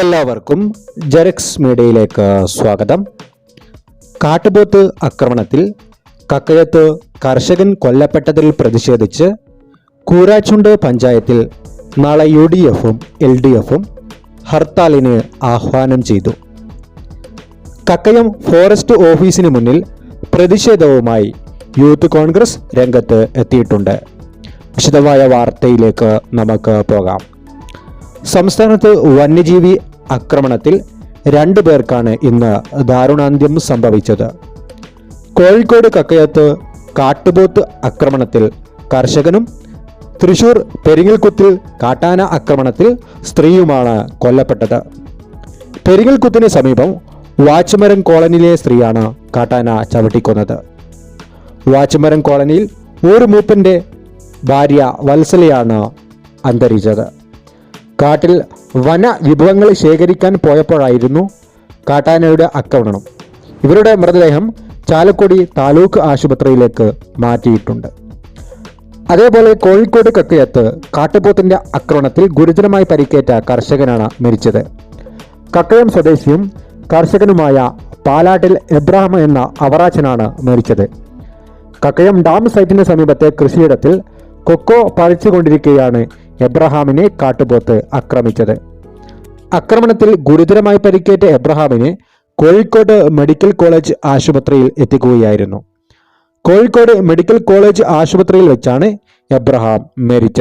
എല്ലാവർക്കും ജെറക്സ് മീഡിയയിലേക്ക് സ്വാഗതം. കാട്ടുപോത്ത് ആക്രമണത്തിൽ കക്കയത്ത് കർഷകൻ കൊല്ലപ്പെട്ടതിൽ പ്രതിഷേധിച്ച് കൂരാച്ചുണ്ട് പഞ്ചായത്തിൽ നാളെ യു ഡി എഫും എൽ ഡി എഫും ഹർത്താലിന് ആഹ്വാനം ചെയ്തു. കക്കയം ഫോറസ്റ്റ് ഓഫീസിന് മുന്നിൽ പ്രതിഷേധവുമായി യൂത്ത് കോൺഗ്രസ് രംഗത്ത് എത്തിയിട്ടുണ്ട്. വിശദമായ വാർത്തയിലേക്ക് നമുക്ക് പോകാം. സംസ്ഥാനത്ത് വന്യജീവി ആക്രമണത്തിൽ രണ്ടു പേർക്കാണ് ഇന്ന് ദാരുണാന്ത്യം സംഭവിച്ചത്. കോഴിക്കോട് കക്കയത്ത് കാട്ടുപോത്ത് ആക്രമണത്തിൽ കർഷകനും തൃശൂർ പെരിങ്ങൽകുത്തിൽ കാട്ടാന ആക്രമണത്തിൽ സ്ത്രീയുമാണ് കൊല്ലപ്പെട്ടത്. പെരിങ്ങൽകുത്തിന് സമീപം വാച്ചുമരം കോളനിയിലെ സ്ത്രീയാണ് കാട്ടാന ചവിട്ടിക്കൊന്നത്. വാച്ചുമരം കോളനിയിൽ ഒരു മൂപ്പന്റെ ഭാര്യ വത്സലയാണ് അന്തരിച്ചത്. കാട്ടിൽ വന വിഭവങ്ങൾ ശേഖരിക്കാൻ പോയപ്പോഴായിരുന്നു കാട്ടാനയുടെ ആക്രമണം. ഇവരുടെ മൃതദേഹം ചാലക്കുടി താലൂക്ക് ആശുപത്രിയിലേക്ക് മാറ്റിയിട്ടുണ്ട്. അതേപോലെ കോഴിക്കോട് കക്കയത്ത് കാട്ടുപോത്തിന്റെ ആക്രമണത്തിൽ ഗുരുതരമായി പരിക്കേറ്റ കർഷകനാണ് മരിച്ചത്. കക്കയം സ്വദേശിയും കർഷകനുമായ പാലാട്ടിൽ എബ്രാഹിം എന്ന അവറാച്ചനാണ് മരിച്ചത്. കക്കയം ഡാം സൈറ്റിന് സമീപത്തെ കൃഷിയിടത്തിൽ കൊക്കോ പറിച്ചുകൊണ്ടിരിക്കെയാണ് എബ്രഹാമിനെ കാട്ടുപോത്ത് ആക്രമിച്ചത്. ആക്രമണത്തിൽ ഗുരുതരമായി പരിക്കേറ്റ എബ്രഹാമിനെ കോഴിക്കോട് മെഡിക്കൽ കോളേജ് ആശുപത്രിയിൽ എത്തിക്കുകയായിരുന്നു. കോഴിക്കോട് മെഡിക്കൽ കോളേജ് ആശുപത്രിയിൽ വെച്ചാണ് എബ്രഹാം മരിച്ചത്.